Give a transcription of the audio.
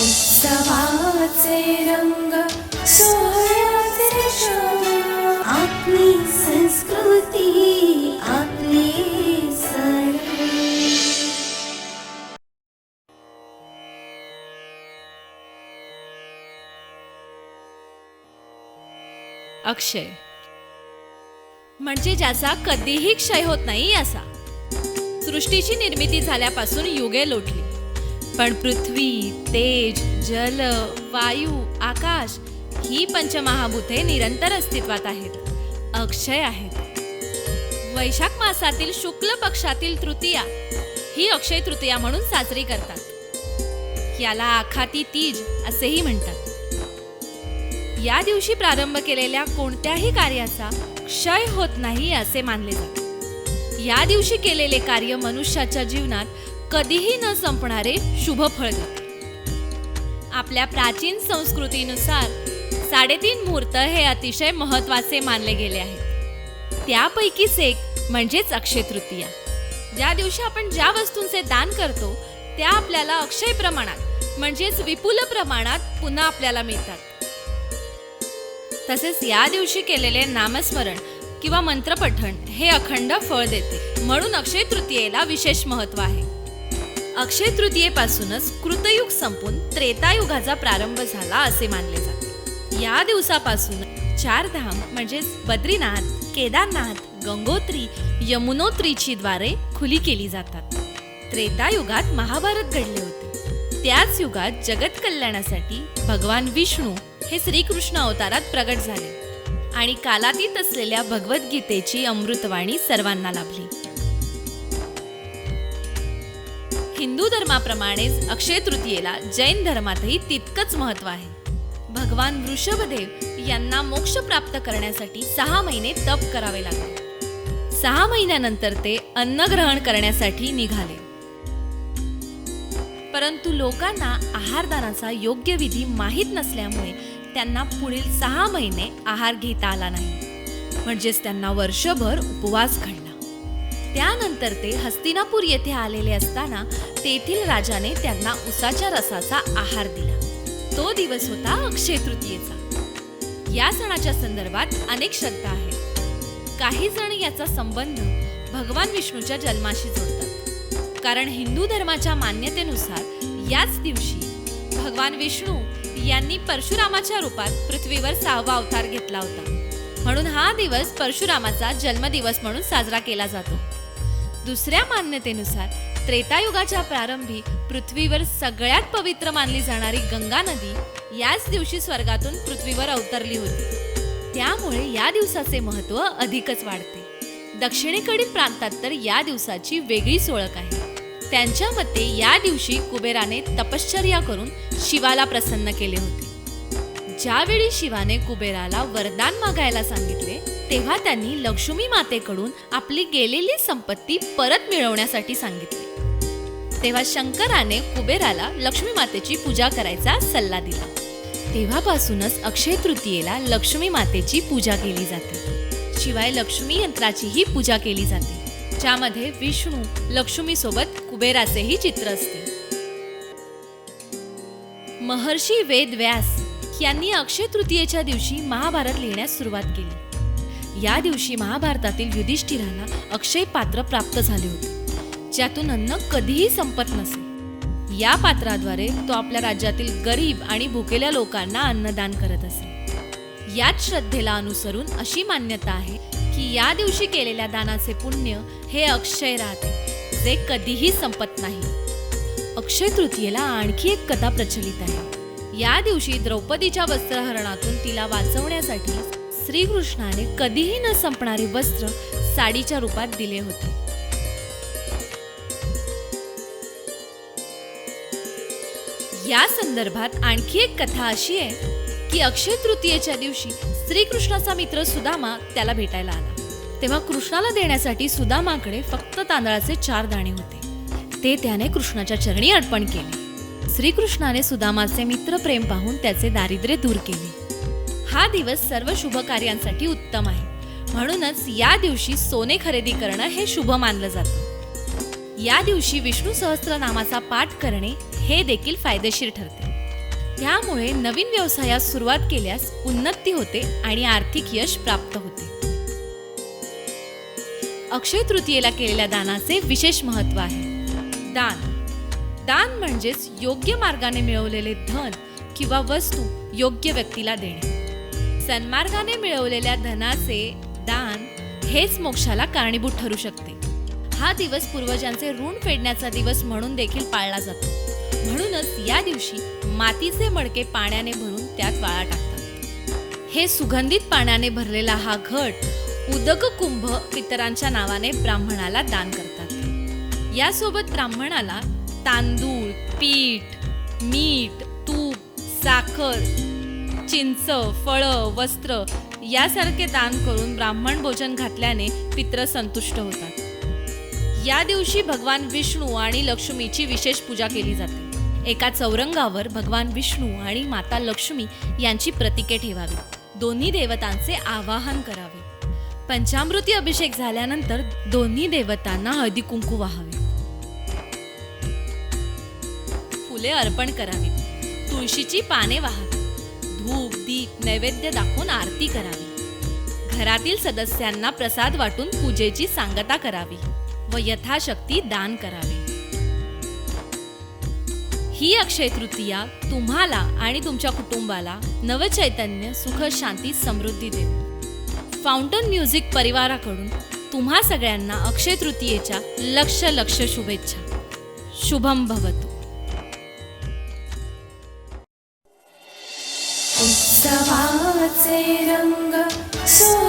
उत्सवाचे रंग सोहळ्याचे शोण आपली संस्कृती आपले सण. अक्षय. म्हणजे ज्याचा कधीही क्षय होत नाही असा. सृष्टीची निर्मिती झाल्यापासून युगे लोटली. पण पृथ्वी तेज जल वायू आकाश ही पंचमहाभूते निरंतर अस्तित्वात आहेत अक्षय आहेत. वैशाख मासातील शुक्ल पक्षातील तृतीया ही अक्षय तृतीया म्हणून साजरी करतात. याला आखाती तीज असेही म्हणतात. या दिवशी प्रारंभ केलेल्या कोणत्याही कार्याचा क्षय होत नाही असे मानले जाते. या दिवशी केलेले कार्य मनुष्याच्या जीवनात कधीही न संपणारे शुभ फळ आपल्या प्राचीन संस्कृतीनुसार साडेतीन मुहूर्त हे अतिशय महत्त्वाचे मानले गेले आहेत. त्यापैकीच एक म्हणजेच अक्षय तृतीया. ज्या दिवशी आपण ज्या वस्तूंचे दान करतो त्या आपल्याला अक्षय प्रमाणात म्हणजेच विपुल प्रमाणात पुन्हा आपल्याला मिळतात. तसेच या दिवशी केलेले नामस्मरण किंवा मंत्रपठण हे अखंड फळ देते म्हणून अक्षय तृतीयेला विशेष महत्त्व आहे. अक्षय तृतीयेपासूनच कृतयुग संपून त्रेतायुगाचा प्रारंभ झाला असे मानले जाते. या दिवसापासून चार धाम म्हणजेच बद्रीनाथ केदारनाथ गंगोत्री यमुनोत्रीची द्वारे खुली केली जातात. त्रेतायुगात महाभारत घडले होते. त्याच युगात जगत कल्याणासाठी भगवान विष्णू हे श्रीकृष्ण अवतारात प्रगट झाले आणि कालातीत असलेल्या भगवद्गीतेची अमृतवाणी सर्वांना लाभली. हिंदू धर्माप्रमाणेच अक्षय तृतीयेला जैन धर्मातही तितकंच महत्त्व आहे. भगवान वृषभदेव यांना मोक्ष प्राप्त करण्यासाठी सहा महिने तप करावे लागले. सहा महिन्यानंतर ते अन्न ग्रहण करण्यासाठी निघाले. परंतु लोकांना आहारदानाचा योग्य विधी माहीत नसल्यामुळे त्यांना पुढील सहा महिने आहार घेता आला नाही. म्हणजेच त्यांना वर्षभर उपवास घडला त्यानंतर ते हस्तिनापूर येथे आलेले असताना तेथील राजाने त्यांना उसाच्या रसाचा आहार दिला. तो दिवस होता अक्षय तृतीयेचा. या सणाच्या संदर्भात अनेक श्रद्धा आहेत. काही जण याचा संबंध भगवान विष्णूच्या जन्माशी जोडतात. कारण हिंदू धर्माच्या मान्यतेनुसार याच दिवशी भगवान विष्णू यांनी परशुरामाच्या रूपात पृथ्वीवर सहावा अवतार घेतला होता. म्हणून हा दिवस परशुरामाचा जन्मदिवस म्हणून साजरा केला जातो. दुसऱ्या मान्यतेनुसार त्रेतायुगाच्या प्रारंभी पृथ्वीवर सगळ्यात पवित्र मानली जाणारी गंगा नदी याच दिवशी स्वर्गातून पृथ्वीवर अवतरली होती. त्यामुळे या दिवसाचे महत्त्व अधिकच वाढते. दक्षिणेकडील प्रांतात तर या दिवसाची वेगळीच ओळख आहे. त्यांच्या मते या दिवशी कुबेराने तपश्चर्या करून शिवाला प्रसन्न केले होते. ज्यावेळी शिवाने कुबेराला वरदान मागायला सांगितले तेव्हा त्यांनी लक्ष्मी मातेकडून आपली गेलेली संपत्ती परत मिळवण्यासाठी सांगितले. तेव्हा शंकराने कुबेराला लक्ष्मी मातेची पूजा करायचा सल्ला दिला. तेव्हापासूनच अक्षय तृतीयेला लक्ष्मी मातेची पूजा केली जाते. शिवाय लक्ष्मी यंत्राचीही पूजा केली जाते. ज्यामध्ये विष्णू लक्ष्मी सोबत कुबेराचेही चित्र असते. महर्षी वेद व्यास यांनी अक्षय तृतीयेच्या दिवशी महाभारत लिहिण्यास सुरुवात केली. या दिवशी महाभारतातील युधिष्ठिराला अक्षय पात्र प्राप्त झाले होते. ज्यातून अन्न कधीही संपत नसे. या पात्राद्वारे तो आपल्या राज्यातील गरीब आणि भुकेल्या लोकांना अन्नदान करत असे. याच श्रद्धेला अनुसरून अशी मान्यता आहे की या दिवशी केलेल्या दानाचे पुण्य हे अक्षय राहते जे कधीही संपत नाही. अक्षय तृतीयेला आणखी एक कथा प्रचलित आहे. या दिवशी द्रौपदीच्या वस्त्रहरणातून तिला वाचवण्यासाठी श्रीकृष्णाने कधीही न संपणारे वस्त्र साडीच्या रूपात दिले होते. या संदर्भात आणखी एक कथा अशी आहे की अक्षय तृतीयेच्या दिवशी श्रीकृष्णाचा मित्र सुदामा त्याला भेटायला आला. तेव्हा कृष्णाला देण्यासाठी सुदामाकडे फक्त तांदळाचे चार दाणे होते. ते त्याने कृष्णाच्या चरणी अर्पण केले. श्रीकृष्णाने सुदामाचे मित्र प्रेम पाहून त्याचे दारिद्र्य दूर केले. हा दिवस सर्व शुभ कार्यांसाठी उत्तम आहे. म्हणूनच या दिवशी सोने खरेदी करणं हे शुभ मानलं जातं. या दिवशी विष्णू सहस्त्रनामाचा पाठ करणे हे देखील फायदेशीर ठरते. त्यामुळे नवीन व्यवसायास सुरुवात केल्यास उन्नती होते आणि आर्थिक यश प्राप्त होते. अक्षय तृतीयेला केलेल्या दानाचे विशेष महत्त्व आहे. दान. दान म्हणजेच योग्य मार्गाने मिळवलेले धन किंवा वस्तू योग्य व्यक्तीला देणे. सन्मार्गाने मिळवलेल्या धनाचे दान हेच मोक्षाला कारणीभूत ठरू शकते. हा दिवस पूर्वजांचे ऋण फेडण्याचा दिवस म्हणून देखील पाळला जातो. म्हणूनच या दिवशी मातीचे मडके पाण्याने भरून त्यात वाळा टाकतात. हे सुगंधित पाण्याने भरलेला हा घट उदक कुंभ पितरांच्या नावाने ब्राह्मणाला दान करतात. यासोबत ब्राह्मणाला तांदूळ पीठ मीठ तूप साखर चिंच फळं वस्त्र यासारखे दान करून ब्राह्मण भोजन घातल्याने पित्र संतुष्ट होतात. या दिवशी भगवान विष्णू आणि लक्ष्मीची विशेष पूजा केली जाते. एका चौरंगावर भगवान विष्णू आणि माता लक्ष्मी यांची प्रतीके ठेवावी. दोन्ही देवतांचे आवाहन करावे. पंचामृती अभिषेक झाल्यानंतर दोन्ही देवतांना हळदी कुंकू वाहावे. फुले अर्पण करावी. तुळशीची पाने वाहावी. धूप दीप नैवेद्य दाखवून आरती करावी. घरातील सदस्यांना प्रसाद वाटून पूजेची सांगता करावी व यथाशक्ती दान करावे. ही अक्षय तृतीया तुम्हाला आणि तुमच्या कुटुंबाला नवचैतन्य सुख शांती समृद्धी देते फाउंटन म्युझिक परिवाराकडून तुम्हा सगळ्यांना अक्षय तृतीयेच्या लक्ष लक्ष शुभेच्छा. शुभम भवतु. उत्सवाचे रंग सो